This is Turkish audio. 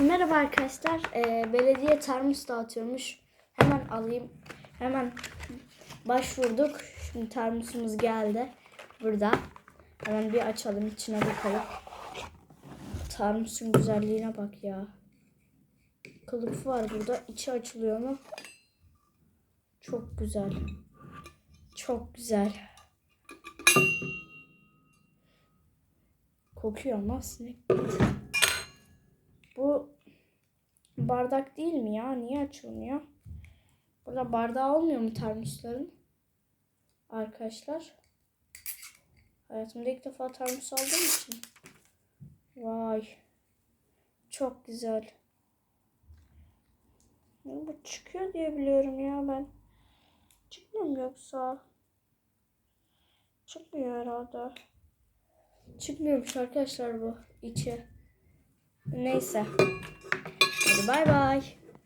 Merhaba arkadaşlar. Ee, belediye termos dağıtıyormuş. Hemen alayım. Hemen başvurduk. Şimdi termosumuz geldi. Burada. Hemen bir açalım. içine bakalım. Termosun güzelliğine bak ya. Kılıfı var burada. İçi açılıyor mu? Çok güzel. Çok güzel. Kokuyor ama sinek. Bardak değil mi ya? Niye açılmıyor? Burada bardağı olmuyor mu termosların? Arkadaşlar. Hayatımda ilk defa termos aldığım için. Vay. Çok güzel. Bu çıkıyor diye biliyorum ya ben. Çıkmıyor mu yoksa? Çıkmıyor herhalde. Çıkmıyormuş arkadaşlar bu içi. Neyse. Bay bay.